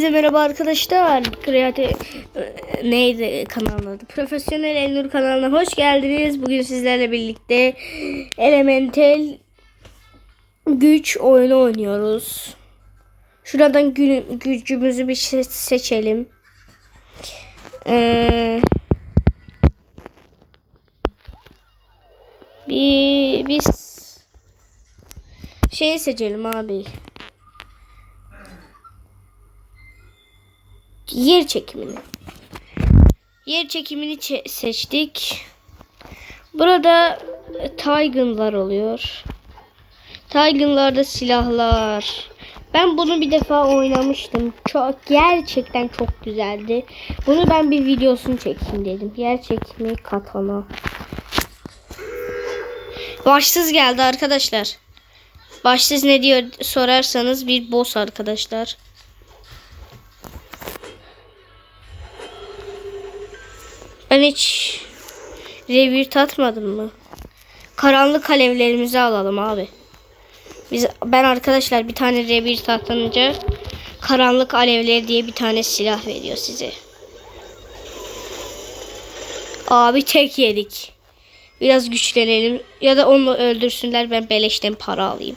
Herkese merhaba arkadaşlar. Kreatif neydi kanalın adı? Profesyonel Elnur kanalına hoş geldiniz. Bugün sizlerle birlikte Elemental güç oyunu oynuyoruz. Şuradan gü- gücümüzü bir şey seçelim. Ee, bir biz şey seçelim abi. Yer çekimini. Yer çekimini çe- seçtik. Burada e, Tigan'lar oluyor. Tigan'larda silahlar. Ben bunu bir defa oynamıştım. Çok gerçekten çok güzeldi. Bunu ben bir videosunu çekeyim dedim. Yer çekimi katana. Başsız geldi arkadaşlar. Başsız ne diyor sorarsanız bir boss arkadaşlar. Ben hiç revir tatmadım mı? Karanlık alevlerimizi alalım abi. Biz ben arkadaşlar bir tane revir tatlanınca karanlık alevleri diye bir tane silah veriyor size. Abi tek yedik. Biraz güçlenelim ya da onu öldürsünler ben beleşten para alayım.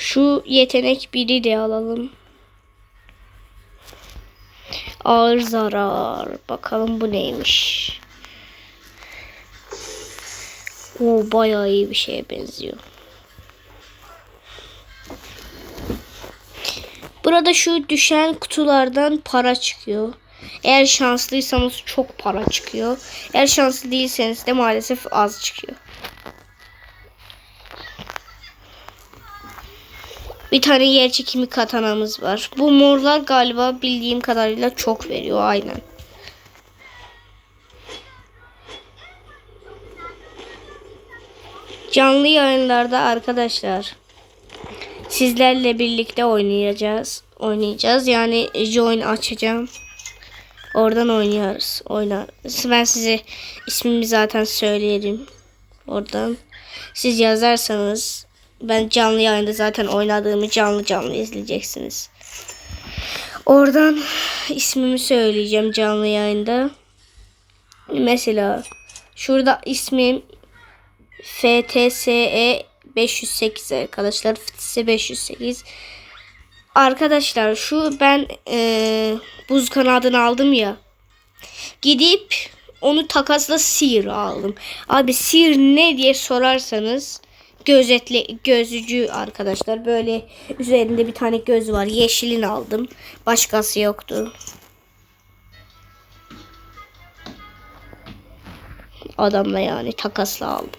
Şu yetenek biri de alalım. Ağır zarar. Bakalım bu neymiş. O bayağı iyi bir şeye benziyor. Burada şu düşen kutulardan para çıkıyor. Eğer şanslıysanız çok para çıkıyor. Eğer şanslı değilseniz de maalesef az çıkıyor. Bir tane yer çekimi katanamız var. Bu morlar galiba bildiğim kadarıyla çok veriyor aynen. Canlı yayınlarda arkadaşlar sizlerle birlikte oynayacağız. Oynayacağız. Yani join açacağım. Oradan oynuyoruz. Oynarız. Ben size ismimi zaten söylerim. Oradan siz yazarsanız ben canlı yayında zaten oynadığımı canlı canlı izleyeceksiniz. Oradan ismimi söyleyeceğim canlı yayında. Mesela şurada ismim FTSE 508 arkadaşlar. FTSE 508. Arkadaşlar şu ben e, buz kanadını aldım ya. Gidip onu takasla sihir aldım. Abi sihir ne diye sorarsanız gözetle gözcü arkadaşlar. Böyle üzerinde bir tane göz var. Yeşilini aldım. Başkası yoktu. Adamla yani takasla aldım.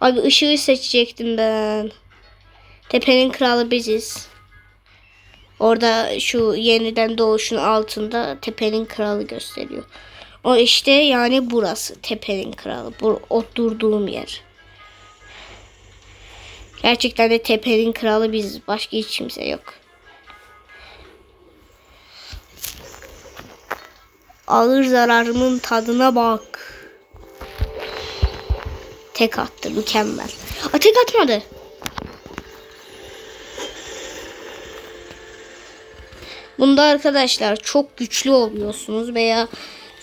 Abi ışığı seçecektim ben. Tepenin kralı biziz. Orada şu yeniden doğuşun altında tepenin kralı gösteriyor. O işte yani burası tepenin kralı. Bu oturduğum yer. Gerçekten de tepenin kralı biz. Başka hiç kimse yok. Alır zararımın tadına bak. Tek attı mükemmel. A tek atmadı. Bunda arkadaşlar çok güçlü oluyorsunuz veya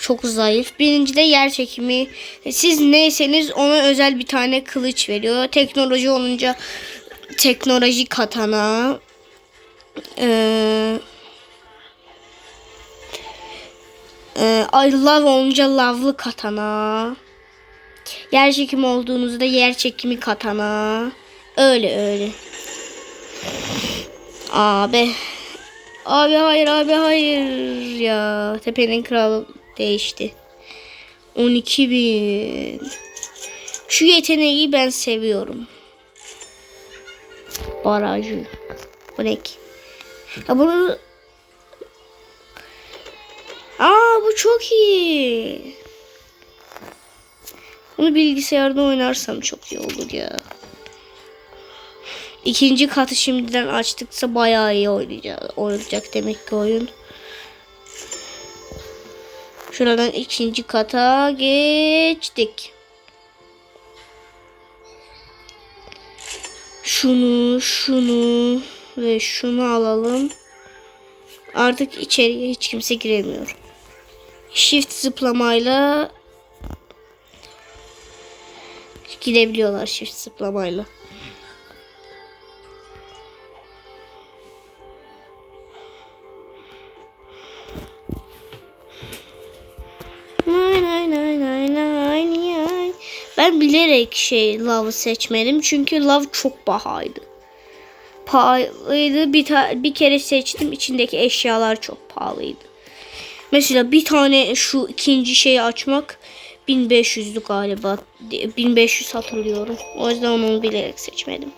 çok zayıf. Birinci de yer çekimi. Siz neyseniz ona özel bir tane kılıç veriyor. Teknoloji olunca teknoloji katana. Ee, e, lav olunca lavlı katana. Yer çekimi olduğunuzda yer çekimi katana. Öyle öyle. Abi. Abi hayır abi hayır ya. Tepenin kralı değişti. 12 bin. Şu yeteneği ben seviyorum. Barajı. Bu ne ki? Ya bunu Aa bu çok iyi. Bunu bilgisayarda oynarsam çok iyi olur ya. İkinci katı şimdiden açtıksa bayağı iyi oynayacak, oynayacak demek ki oyun. Şuradan ikinci kata geçtik. Şunu, şunu ve şunu alalım. Artık içeriye hiç kimse giremiyor. Shift zıplamayla gidebiliyorlar shift zıplamayla. Ben bilerek şey lavı seçmedim çünkü lav çok pahalıydı. Pahalıydı. Bir, bir kere seçtim. içindeki eşyalar çok pahalıydı. Mesela bir tane şu ikinci şeyi açmak 1500'lü galiba. 1500 hatırlıyorum. O yüzden onu bilerek seçmedim.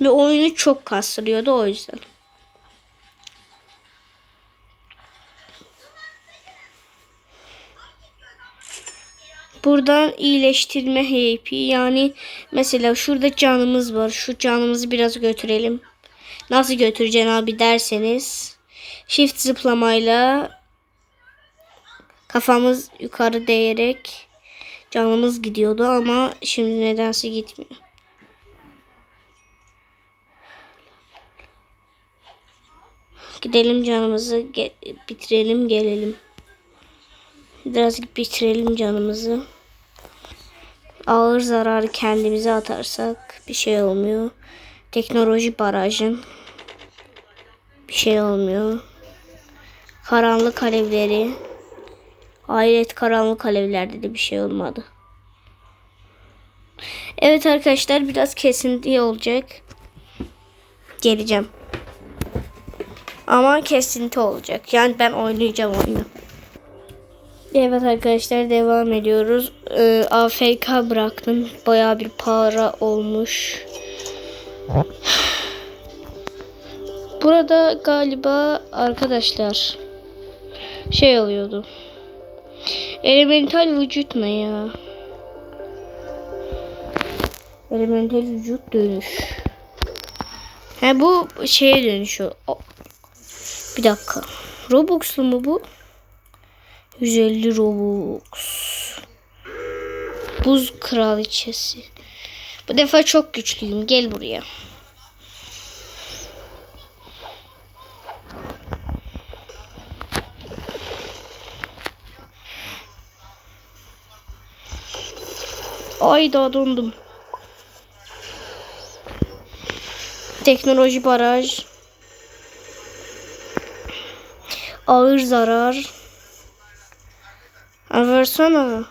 Ve oyunu çok kastırıyordu o yüzden. Buradan iyileştirme HP yani mesela şurada canımız var. Şu canımızı biraz götürelim. Nasıl götüreceksin abi derseniz shift zıplamayla kafamız yukarı değerek canımız gidiyordu ama şimdi nedense gitmiyor. Gidelim canımızı ge- bitirelim gelelim. Biraz bitirelim canımızı. Ağır zararı kendimize atarsak bir şey olmuyor. Teknoloji barajın bir şey olmuyor. Karanlık alevleri. Hayret karanlık alevlerde de bir şey olmadı. Evet arkadaşlar biraz kesinti olacak. Geleceğim. Ama kesinti olacak. Yani ben oynayacağım oyunu. Evet arkadaşlar devam ediyoruz. Ee, AFK bıraktım. Baya bir para olmuş. Burada galiba arkadaşlar şey oluyordu. Elemental vücut ne ya? Elemental vücut dönüş. He bu şeye dönüşüyor. Bir dakika. Robux'lu mu bu? 150 Robux. Buz kraliçesi. Bu defa çok güçlüyüm. Gel buraya. Ay daha dondum. Teknoloji baraj. Ağır zarar. Ha, versene.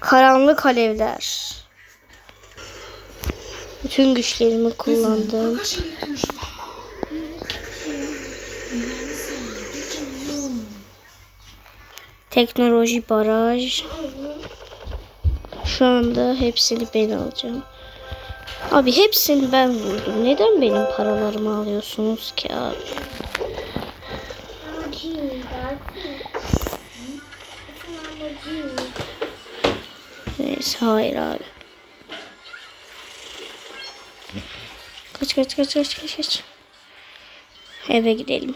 Karanlık alevler. Bütün güçlerimi kullandım. Teknoloji baraj. Şu anda hepsini ben alacağım. Abi hepsini ben vurdum. Neden benim paralarımı alıyorsunuz ki abi? Neyse hayır abi. Kaç kaç kaç kaç kaç kaç. Eve gidelim.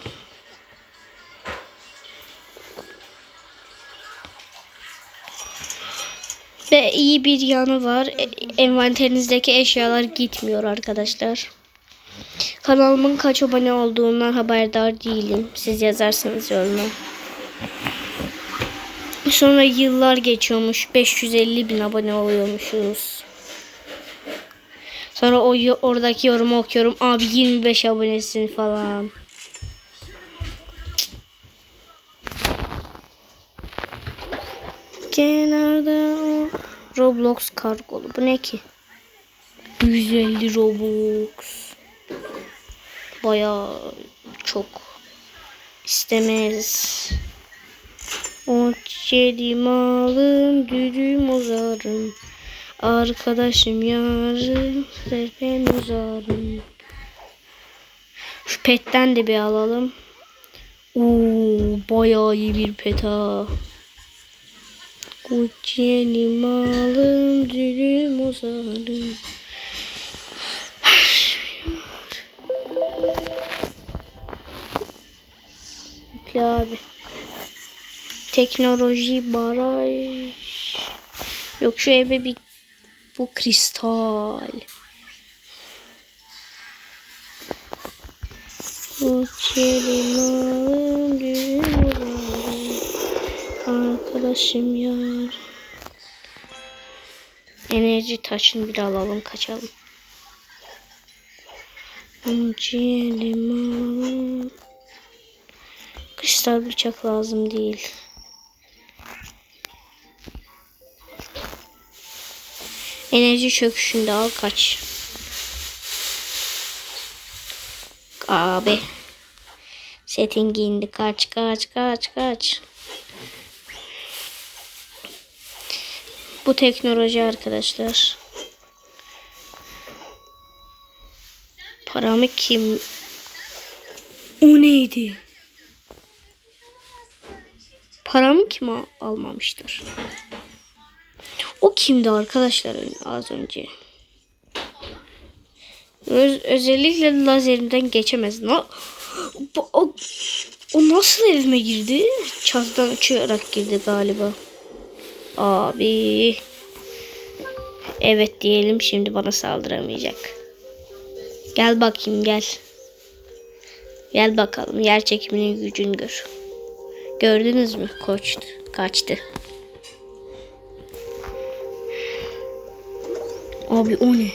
Ve iyi bir yanı var. E- Envanterinizdeki eşyalar gitmiyor arkadaşlar. Kanalımın kaç abone olduğundan haberdar değilim. Siz yazarsanız yoruma. Sonra yıllar geçiyormuş. 550 bin abone oluyormuşuz. Sonra o oradaki yorumu okuyorum. Abi 25 abonesin falan. Kenarda Roblox kargolu. Bu ne ki? 150 Robux. Baya çok istemez. Ot yedim alım düdüm uzarım. Arkadaşım yarım serpemiz ağrım. Şu petten de bir alalım. Oo, bayağı iyi bir pet ha. Uçyenim alım dülüm uzarım. Abi. Teknoloji baraj. Yok şu eve bir bu kristal. Dülüm uzarım. Arkadaşım yar. Enerji taşını bir alalım kaçalım. Alım. Kristal bıçak lazım değil. Enerji çöküşünde al kaç. Abi. Setin giyindi. Kaç kaç kaç kaç. Bu teknoloji arkadaşlar. Paramı kim? O neydi? Paramı kim al- almamıştır? O kimdi arkadaşlar az önce? Öz- özellikle lazerimden geçemez. No, Bu- o, o nasıl evime girdi? Çatıdan uçarak girdi galiba. Abi. Evet diyelim şimdi bana saldıramayacak. Gel bakayım gel. Gel bakalım yer çekiminin gücünü gör. Gördünüz mü? Koçtu. Kaçtı. Abi o ne?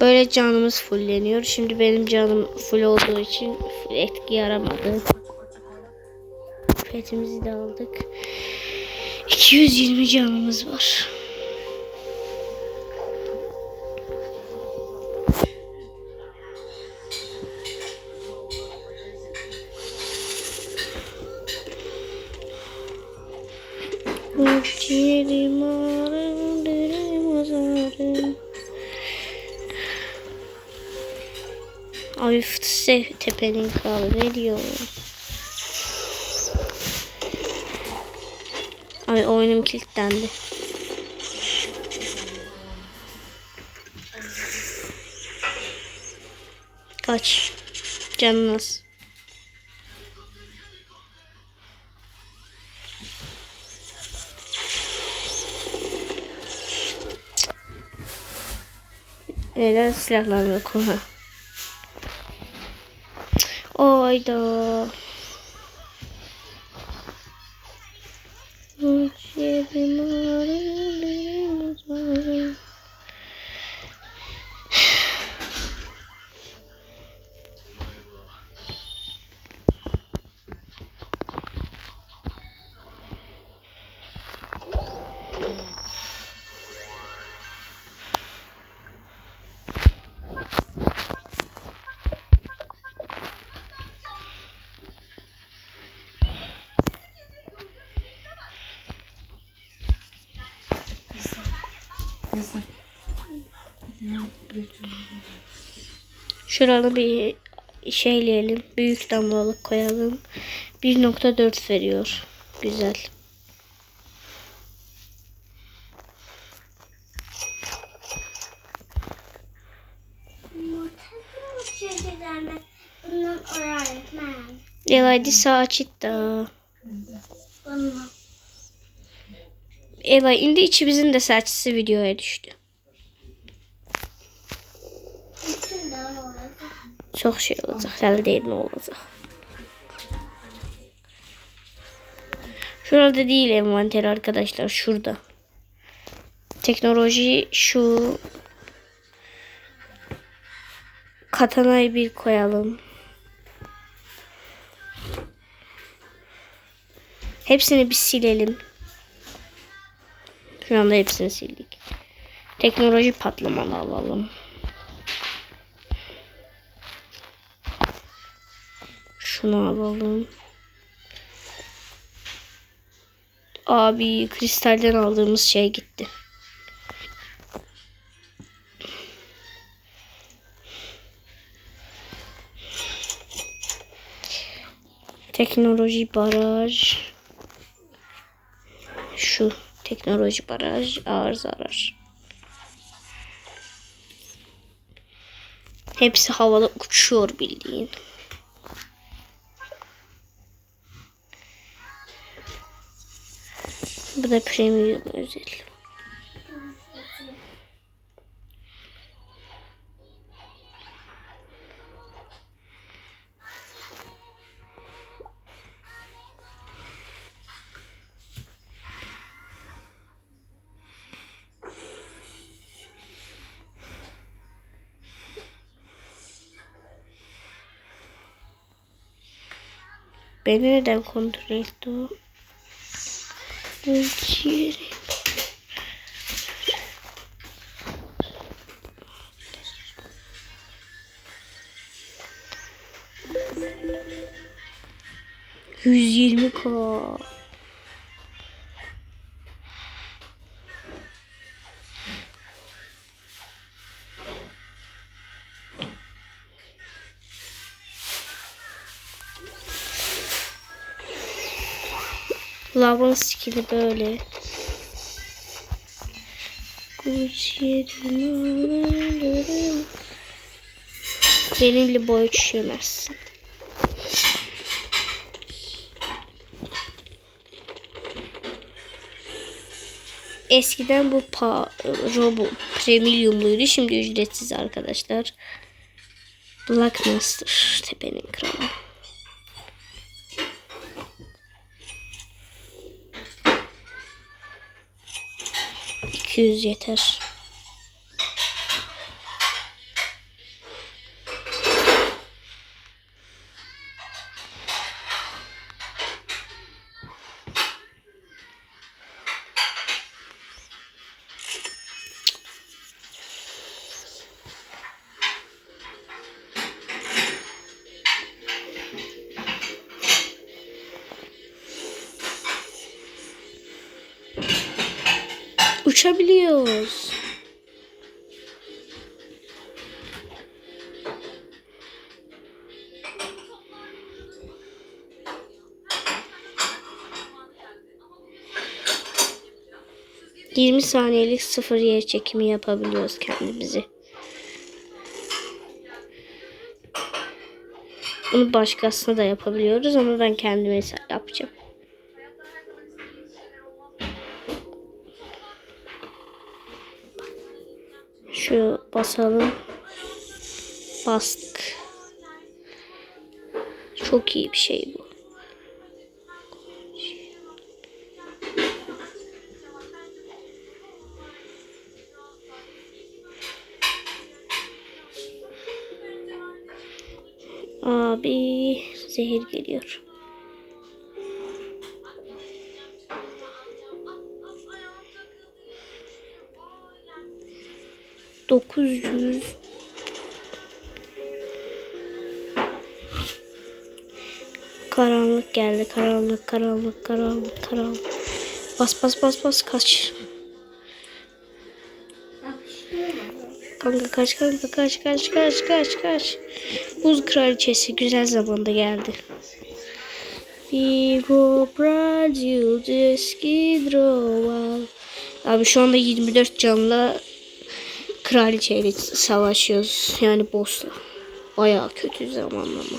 Böyle canımız fulleniyor. Şimdi benim canım full olduğu için etki yaramadı. Petimizi de aldık. 220 canımız var. Fıtısı tepenin kralı ne diyor? Ay oyunum kilitlendi. Kaç. Canın az. Neden silahlarım yok ha? Oyda. Şuranı bir şeyleyelim. Büyük damlalık koyalım. 1.4 veriyor. Güzel. Sağ açık da. Elay indi içimizin de saçısı videoya düştü. Bütün de orası. Çok şey olacak. Sen değil ne olacak. Şurada değil envanter arkadaşlar. Şurada. Teknoloji şu. Katanayı bir koyalım. Hepsini bir silelim. Şu anda hepsini sildik. Teknoloji patlamalı alalım. Şunu alalım. Abi kristalden aldığımız şey gitti. Teknoloji baraj. Şu teknoloji baraj ağır zarar. Hepsi havada uçuyor bildiğin. Da premium özel. Beni neden kontrol etti o? Ölçüyorum. Yüz yirmi k. Lavın skili böyle. Benimle boy düşürmezsin. Eskiden bu pa robo premiumluydu. Şimdi ücretsiz arkadaşlar. Black Master tepenin kralı. 200 yeter. 20 saniyelik sıfır yer çekimi yapabiliyoruz kendimizi. Bunu başkasına da yapabiliyoruz ama ben kendime yapacağım. Şu basalım. Bastık. Çok iyi bir şey bu. Zehir geliyor. Dokuz yüz. Karanlık geldi. Karanlık, karanlık, karanlık, karanlık. Bas bas bas bas kaç. Kanka kaç kanka kaç kaç kaç kaç kaç. Buz kraliçesi güzel zamanda geldi. Vigo Brazil Deskidroval. Abi şu anda 24 canla kraliçeyle savaşıyoruz. Yani boss'la. Bayağı kötü zamanlama.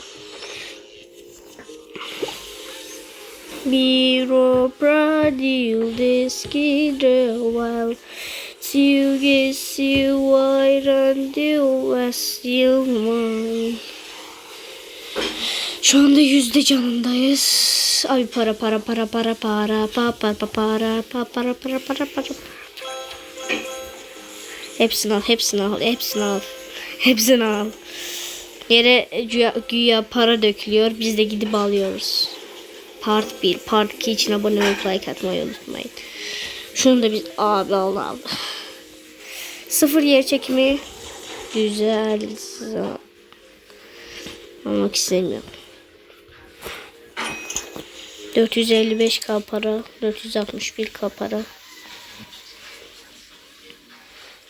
Biro Brazil Deskidroval. Silge silvayran divas yılmay. Şu anda yüzde canındayız. Ay para para para para para pa para pa para pa para para para para. Hepsini al, hepsini al, hepsini al. Hepsini al. Yere güya, güya para dökülüyor. Biz de gidip alıyoruz. Part 1, Part 2 için abone olup like atmayı unutmayın. Şunu da biz abi al al. Sıfır yer çekimi güzel. Almak istemiyorum. ...455k para... ...461k para...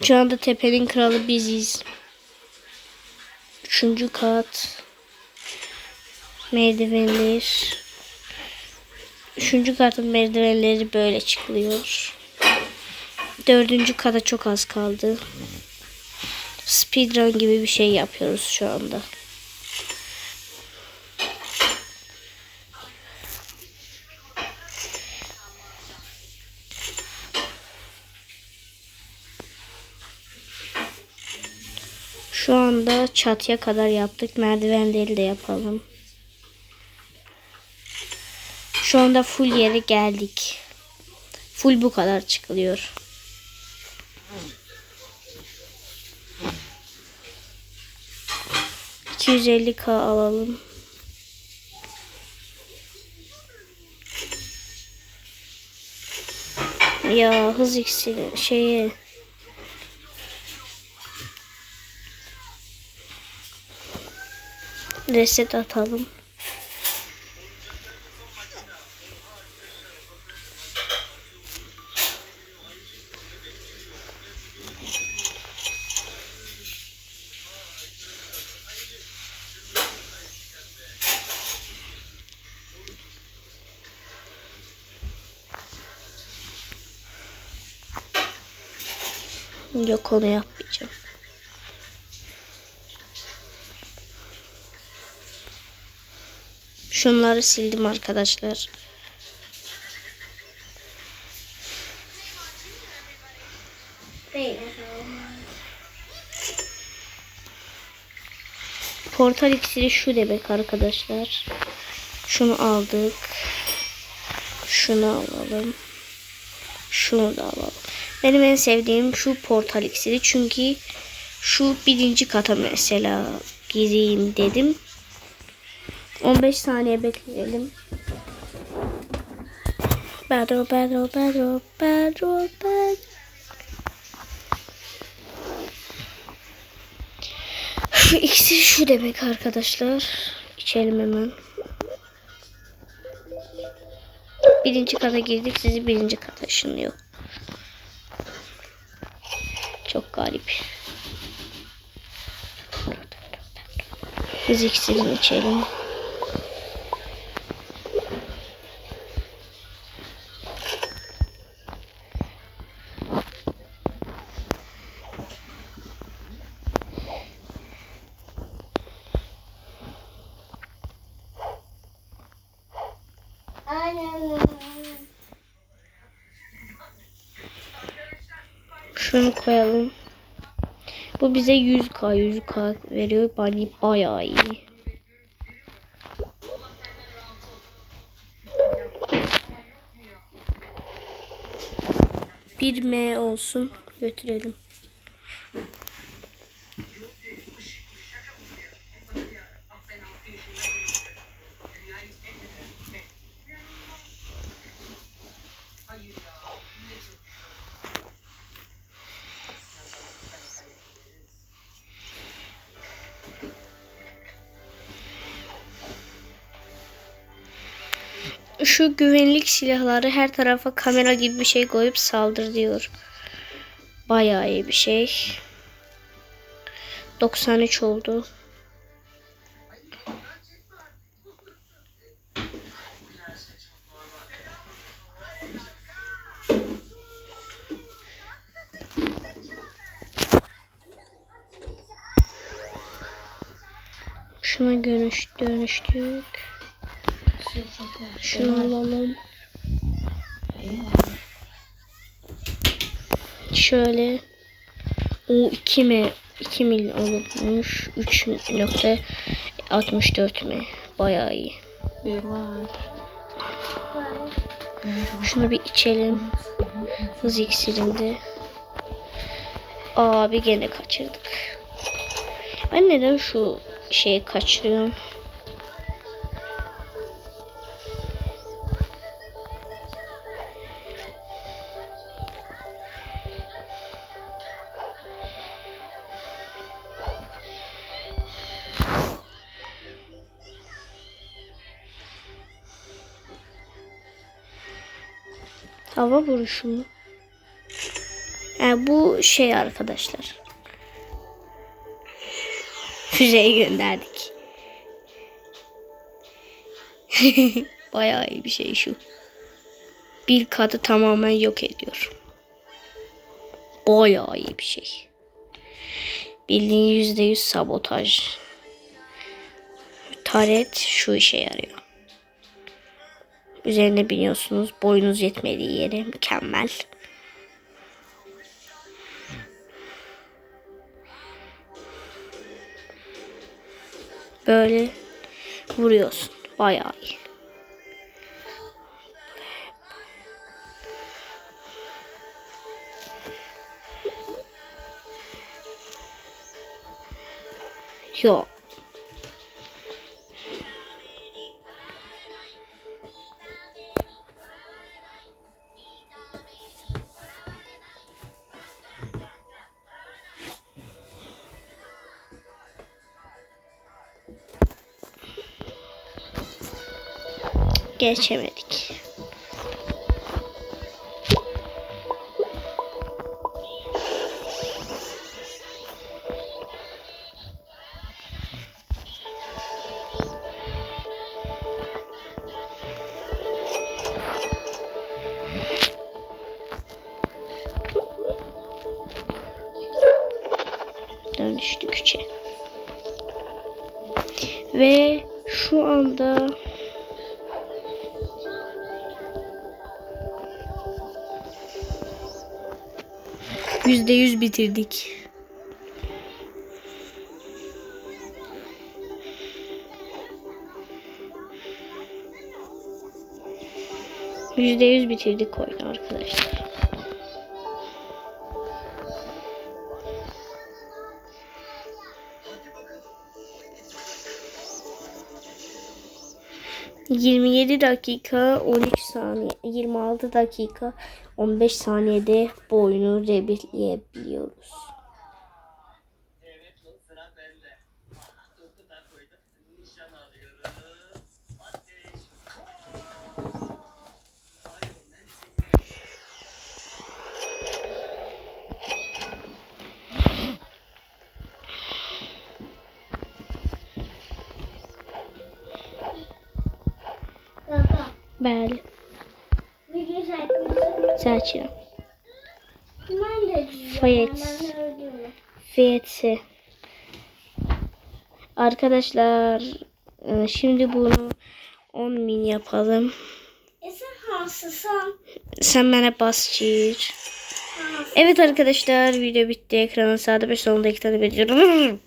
...şu anda tepenin kralı biziz... ...üçüncü kat... ...merdivenler... ...üçüncü katın merdivenleri böyle çıkılıyor... ...dördüncü kata çok az kaldı... ...speedrun gibi bir şey yapıyoruz şu anda... Şu anda çatıya kadar yaptık. Merdivenleri de yapalım. Şu anda full yere geldik. Full bu kadar çıkılıyor. ...250k alalım. Ya hız iksiri şeye... Reset atalım. Yok onu yapmayacağım. Şunları sildim arkadaşlar. Portal iksiri şu demek arkadaşlar. Şunu aldık. Şunu alalım. Şunu da alalım. Benim en sevdiğim şu portal iksiri. Çünkü şu birinci kata mesela gireyim dedim. 15 saniye bekleyelim. Battle, battle, battle, battle, battle. Şu ikisi şu demek arkadaşlar. İçelim hemen. Birinci kata girdik. Sizi birinci kata ışınlıyor. Çok garip. Biz iksirini içelim. Şunu koyalım. Bu bize 100k 100k veriyor. Bani bayağı iyi. Bir M olsun. Götürelim. Şu güvenlik silahları her tarafa kamera gibi bir şey koyup saldır diyor. Bayağı iyi bir şey. 93 oldu. Şuna dönüş, dönüştük. Şunu alalım. Şöyle. O 2 mi? 2 mil olmuş. 3.64 mi? Bayağı iyi. Şunu bir içelim. Hız iksirinde. Abi gene kaçırdık. Ben neden şu şeyi kaçırıyorum? Hava vuruşu mu? Ha, bu şey arkadaşlar. Füzeyi gönderdik. Bayağı iyi bir şey şu. Bir katı tamamen yok ediyor. Bayağı iyi bir şey. Bildiğin yüzde yüz sabotaj. Taret şu işe yarıyor. Üzerine biniyorsunuz. Boyunuz yetmediği yere mükemmel. Böyle vuruyorsun. Bayağı iyi. Yok. Geçemedik. Dönüştükçe. Ve Yüzde yüz bitirdik. Yüzde yüz bitirdik oyunu arkadaşlar. Yirmi yedi dakika 13 saniye 26 dakika 15 saniyede bu oyunu rebirleyebiliyoruz. Evet sıra bende. Topu da koydum. Nişan alıyoruz. Ateş. Baba. Bəli, çəkirəm. Öldüm. Fiyatı. Arkadaşlar e, şimdi bunu 10 min yapalım. E sen hassasın. Sen bana bas çiğir. Evet arkadaşlar video bitti. Ekranın sağda ve solunda iki tane video.